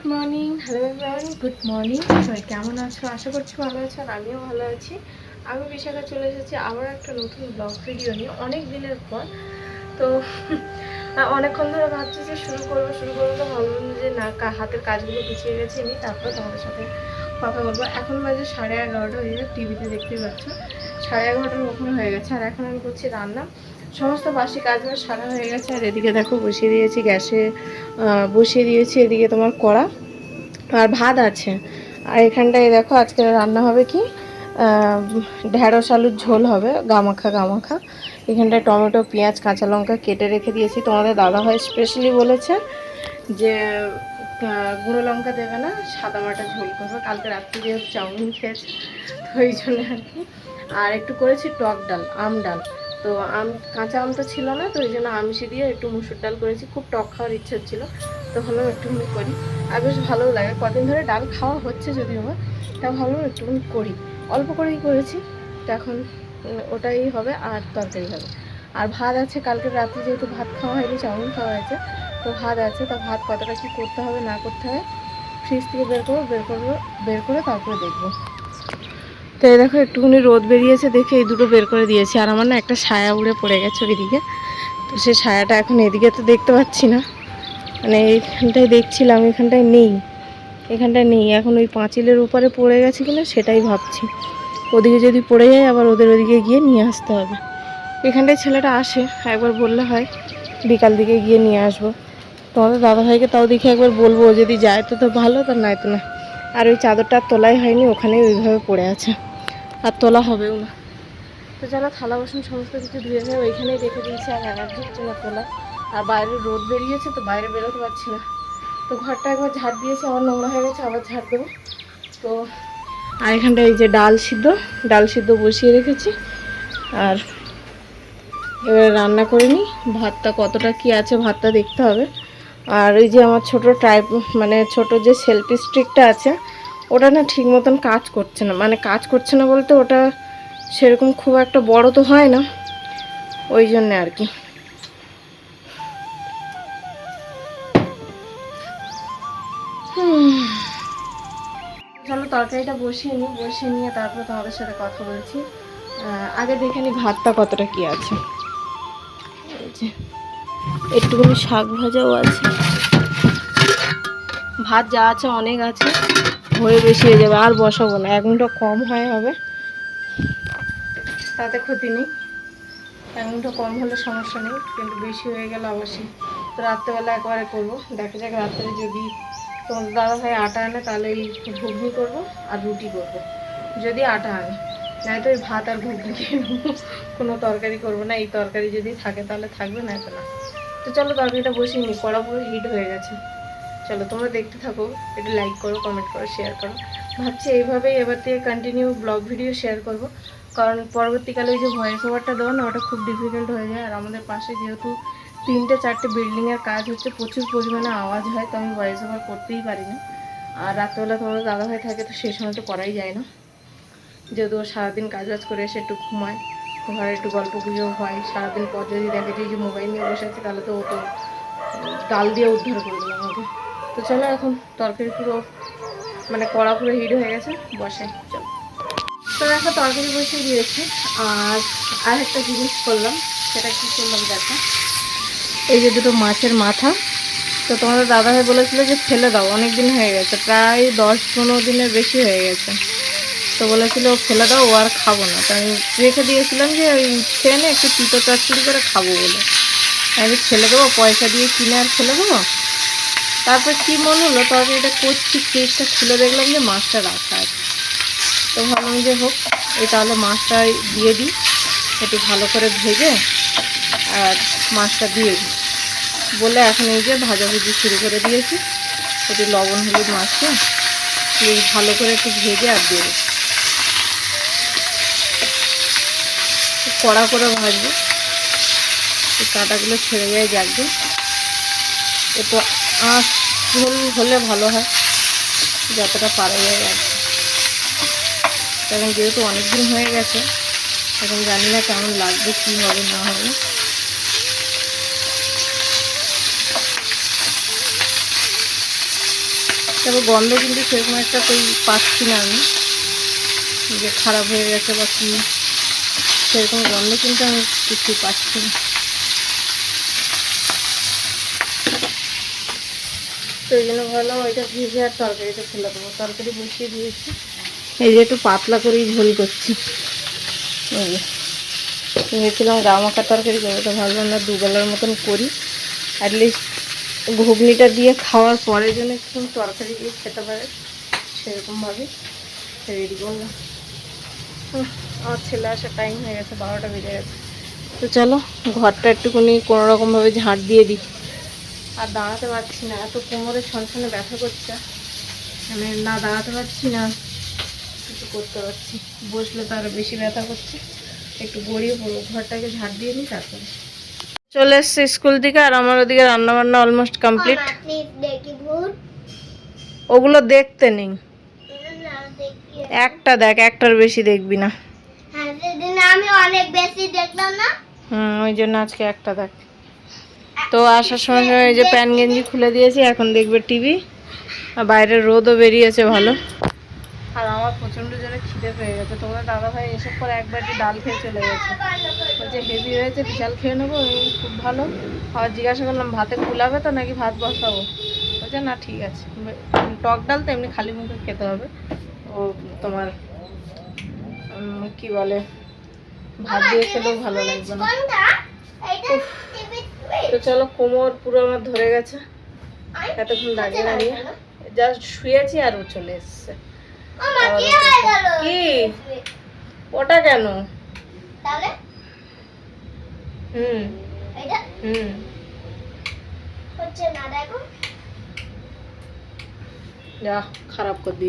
Good morning hello everyone good morning সবাই কেমন আছো? আশা করছি ভালো আছো আর আমিও ভালো আছি। আমি বিশাখা চলে এসেছি আবার একটা নতুন ব্লগ ভিডিও নিয়ে অনেক দিনের পর। তো অনেকক্ষণ ধরে ভাবছি যে শুরু করব শুরু করব তো ভাবলাম যে না হাতের কাজগুলো পিছিয়ে গেছে নি তারপর তোমাদের সাথে কথা বলব। এখন বাজে সাড়ে এগারোটা হয়ে টিভিতে দেখতেই পাচ্ছ। সাড়ে এগারোটার ওপরে হয়ে গেছে, আর এখন আমি করছি রান্না। সমস্ত বাসি কাজবাজ সারা হয়ে গেছে, আর এদিকে দেখো বসিয়ে দিয়েছি গ্যাসে বসিয়ে দিয়েছি এদিকে তোমার কড়া আর ভাত আছে। আর এখানটায় দেখো আজকে রান্না হবে কি? ঢেঁড়স আলুর ঝোল হবে, গামাখা গামাখা। এখানটায় টমেটো, পেঁয়াজ, কাঁচা লঙ্কা কেটে রেখে দিয়েছি। তোমাদের দাদাভাই স্পেশালি বলেছে যে গুঁড়ো লঙ্কা দেবে না, সাদা মাটা ঝোল করবে। কালকে রাত্রে যেহেতু চাউমিন খেয়েছে, তো ওই জন্য আর কি। আর একটু করেছি টক ডাল, আম ডাল। তো আম, কাঁচা আম তো ছিল না, তো ওই জন্য আমিষি দিয়ে একটু মুসুর ডাল করেছি। খুব টক খাওয়ার ইচ্ছে হচ্ছিল তো ভাবলাম একটুখানি করি। আর বেশ ভালোও লাগে, কদিন ধরে ডাল খাওয়া হচ্ছে যদিও বা, তা ভাবলাম একটুখানি করি। অল্প করেই করেছি, তো এখন ওটাই হবে আর তরকারি হবে। আর ভাত আছে, কালকে রাত্রে যেহেতু ভাত খাওয়া হয়নি, চাউমিন খাওয়া হয়েছে তো ভাত আছে, তা ভাত কতটা কী করতে হবে না করতে হবে ফ্রিজ থেকে বের করব বের করব, বের করে তারপরে দেখব। তো এই দেখো একটুখানি রোদ বেরিয়েছে, দেখে এই দুটো বের করে দিয়েছি। আর আমার না একটা ছায়া উড়ে পড়ে গেছে ওইদিকে। তো সেই ছায়াটা এখন এদিকে তো দেখতে পাচ্ছি না। মানে এইখানটায় দেখছিলাম, এখানটায় নেই। এখানটায় নেই। এখন ওই পাঁচিলের উপরে পড়ে গেছে কিনা সেটাই ভাবছি। ওদিকে যদি পড়ে যায়, আবার ওদের ওদিকে গিয়ে নিয়ে আসতে হবে। এখানটায় ছেলেটা আসে, একবার বললে হয়, বিকাল দিকে গিয়ে নিয়ে আসব। তোমাদের দাদাভাইকে তাও দেখে একবার বলব যদি যায় তো তো ভালো, তো নাই তো না। আর ওই চাদরটা তোলাই হয়নি, ওখানেই ওইভাবে পড়ে আছে। আর তোলা হবেও না। তো যারা থালা, বাসন সমস্ত কিছু ধুয়ে ধুয়ে ওইখানেই রেখে দিয়েছে আর এনার্জি হচ্ছে না তোলা। আর বাইরে রোদ বেরিয়েছে তো বাইরে বেরোতে পারছি না। তো ঘরটা একবার ঝাড় দিয়েছে আবার নোংরা হয়ে গেছে, আবার ঝাড় দেবো। তো আর এখানটা এই যে ডাল সিদ্ধ ডাল সিদ্ধ বসিয়ে রেখেছি। আর এবার রান্না করে নিই, ভাতটা কতটা কি আছে ভাতটা দেখতে হবে। আর ওই যে আমার ছোট টাইপ মানে ছোট যে সেলফি স্টিকটা আছে ওটা না ঠিক মতন কাজ করছে না। মানে কাজ করছে না বলতে ওটা সেরকম খুব একটা বড় তো হয় না। ওই জন্যে আর কি। চলো তরকারিটা বসিয়ে নিই, বসিয়ে নিয়ে তারপর তোমাদের সাথে কথা বলছি। আগে দেখে নিই ভাতটা কতটা কি আছে। একটুখানি শাক ভাজাও আছে। ভাত যা আছে অনেক আছে। হয়ে বেশি হয়ে যাবে, আর বসাবো না, এক ঘণ্টা কম হয় হবে। তাতে ক্ষতি নেই। এক ঘণ্টা কম হলে সমস্যা নেই, কিন্তু বেশি হয়ে গেলে অবশ্যই। তো রাত্রেবেলা একবারে করব। দেখা যাক রাত্রে যদি তোমার দাদা ভাই আটা আনে, তাহলে এই ঘুগনি করব আর রুটি করব। যদি আটা আনে, নয়তো ওই ভাত আর ঘুগনি। কোনো তরকারি করব না, এই তরকারি যদি থাকে তাহলে থাকবে না তো না। তো চলো তরকারিটা বসিয়ে নিই কড়া পুরো হিট হয়ে গেছে। চলো, তোমরা দেখতে থাকো, একটু লাইক করো কমেন্ট করো শেয়ার করো। ভাবছি এইভাবেই এবার থেকে কন্টিনিউ ব্লগ ভিডিও শেয়ার করব। কারণ পরবর্তীকালে ওই যে ভয়েস ওভারটা দেওয়া না, ওটা খুব ডিফিকাল্ট হয়ে যায়। আর আমাদের পাশে যেহেতু তিনটে চারটে বিল্ডিংয়ের কাজ হচ্ছে, প্রচুর পরিমাণে আওয়াজ হয়, তো আমি ভয়েস ওভার করতেই পারি না। আর রাত্রেবেলা তোমাদের দাদাভাই থাকে, তো সেই সময় তো করাই যায় না। যেহেতু ও সারাদিন কাজ বাজ করে এসে একটু ঘুমায়, ঘরে একটু গল্প গুজব হয়, সারাদিন পর যদি দেখে যে মোবাইল নিয়ে বসে আছে, তাহলে তো ও তো ডাল দিয়ে উদ্ধার করে দেবে। তো চলো এখন তরকারি পুরো মানে কড়া পুরো হিট হয়ে গেছে, বসে, চলো। তো একটা তরকারি বসিয়ে দিয়েছি, আর আর একটা জিনিস করলাম, সেটা কি করলাম দেখো। এই যে দুটো মাছের মাথা, তো তোমাদের দাদাভাই বলেছিলো যে ফেলে দাও অনেক দিন হয়ে গেছে, প্রায় দশ পনেরো দিনের বেশি হয়ে গেছে। তো বলেছিল ফেলে দাও, ও আর খাব না। তো আমি রেখে দিয়েছিলাম যে ওই এনে একটু তিতো চচ্চড়ি করে খাব বলে। আমি ফেলে দেবো, পয়সা দিয়ে কিনে আর ফেলে দেবো? তারপর কি মনে হলো? তরকারিটা করছি ফ্রিজটা খুলে দেখলাম যে মাছটা রাখা আছে। তো ভাবলাম যে হোক, এই তাহলে মাছটা দিয়ে দিই। একটু ভালো করে ভেজে আর মাছটা দিয়ে দিই। বলে এখন এই যে ভাজাভুজি শুরু করে দিয়েছি। একটু লবণ হলুদ মাছটা ভালো করে একটু ভেজে আর দিয়ে একটু কড়া করে ভাজবো। কাঁটাগুলো ছেড়ে যায় জাগবে একটু আঁচ ঝোল হলে ভালো হয়, যতটা পারা যায় আর। কারণ যেহেতু অনেক দিন হয়ে গেছে, এখন জানি না কেমন লাগবে, কী হবে, না হবে। তবে গন্ধ কিন্তু সেরকম একটা কই পাচ্ছি না আমি। যে খারাপ হয়ে গেছে বা কী, সেরকম গন্ধ কিন্তু আমি কিছু পাচ্ছি না। তো এই জন্য ভাবলাম ওইটা ভিজে আর তরকারিটা ফেলে দেবো। তরকারি বসিয়ে দিয়েছি। এই যে একটু পাতলা করেই ঝোল করছি। এই ভেবেছিলাম গা মাখা তরকারি করব তো ভাবলাম না দুবেলার মতন করি। অ্যাটলিস্ট ঘুগনিটা দিয়ে খাওয়ার পরে যেন একটু তরকারি দিয়ে খেতে পারে। সেরকমভাবে রেডি করলাম। আমার ছেলে আসার টাইম হয়ে গেছে বারোটা বেজে গেছে। তো চলো ঘরটা একটুখানি কোনো রকমভাবে ঝাঁট দিয়ে দিই। আর দাঁড়াতে পারছি না এত কোমরে ছনছনে ব্যথা করছে। মানে না দাঁড়াতে পারছি না কিছু করতে পারছি বসলে তো আরও বেশি ব্যথা করছে। একটু গড়িয়ে পড়ব ঘরটাকে ঝাড় দিয়ে নিই তারপরে। চলে এসছে স্কুল থেকে আর আমার ওদিকে রান্না বান্না অলমোস্ট কমপ্লিট ওগুলো দেখতে নেই। একটা দেখ একটার বেশি দেখবি না। হ্যাঁ আমি অনেক বেশি দেখলাম না। হুম ওই জন্য আজকে একটা দেখ। তো আসার সময় সময় এই যে প্যান গেঞ্জি খুলে দিয়েছি, এখন দেখবে টিভি। আর বাইরের রোদও বেরিয়েছে ভালো। আর আমার প্রচণ্ড জোরে খিদে পেয়ে গেছে। তোমরা দাদা ভাই এসব পর একবার ডাল খেয়ে চলে গেছে। বলছে হেভি হয়েছে, বিশাল খেয়ে নেব খুব ভালো। আবার জিজ্ঞাসা করলাম, ভাতে কুলাবে তো নাকি ভাত বসাবো? বলছে, না, ঠিক আছে। টক ডাল তো এমনি খালি মুখে খেতে হবে। ও তোমার কি বলে, ভাত দিয়ে খেলেও ভালো লাগবে না। তো চলো কোমর পুরো আমার ধরে গেছে। এতক্ষণ দাঁড়িয়ে দাঁড়িয়ে। জাস্ট শুয়েছি আর ও চলে এসছে। কি ওটা কেন? হুম। হুম। যা খারাপ করে দিই